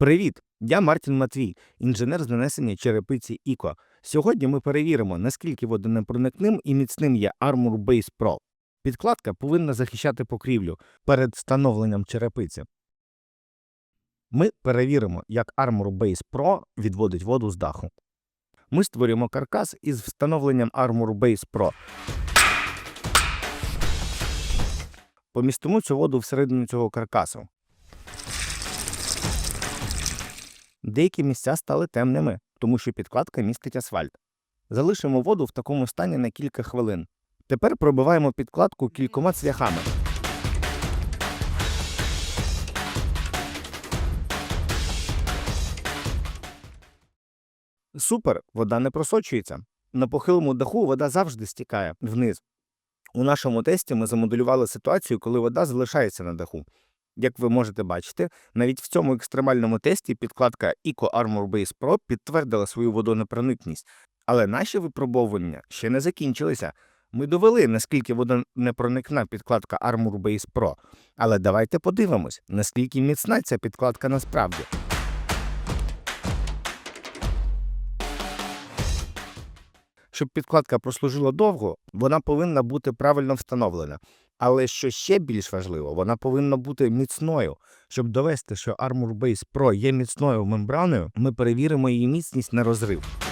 Привіт! Я Мартін Матвій, інженер з нанесення черепиці Іко. Сьогодні ми перевіримо, наскільки водонепроникним і міцним є Armor Base Pro. Підкладка повинна захищати покрівлю перед встановленням черепиці. Ми перевіримо, як Armor Base Pro відводить воду з даху. Ми створюємо каркас із встановленням Armor Base Pro. Помістимо цю воду всередину цього каркасу. Деякі місця стали темними, тому що підкладка містить асфальт. Залишимо воду в такому стані на кілька хвилин. Тепер пробиваємо підкладку кількома цвяхами. Супер, вода не просочується. На похилому даху вода завжди стікає вниз. У нашому тесті ми замоделювали ситуацію, коли вода залишається на даху. Як ви можете бачити, навіть в цьому екстремальному тесті підкладка Eco Armor Base Pro підтвердила свою водонепроникність. Але наші випробовування ще не закінчилися. Ми довели, наскільки водонепроникна підкладка Armor Base Pro. Але давайте подивимось, наскільки міцна ця підкладка насправді. Щоб підкладка прослужила довго, вона повинна бути правильно встановлена. Але що ще більш важливо, вона повинна бути міцною. Щоб довести, що Armor Base Pro є міцною мембраною, ми перевіримо її міцність на розрив.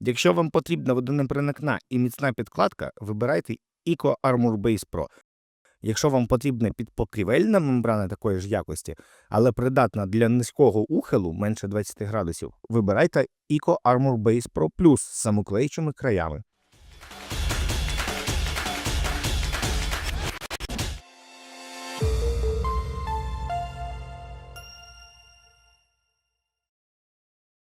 Якщо вам потрібна водонепроникна і міцна підкладка, вибирайте Eco Armor Base Pro. Якщо вам потрібна підпокрівельна мембрана такої ж якості, але придатна для низького ухилу менше 20 градусів, вибирайте Eco Armor Base Pro Plus з самоклеючими краями.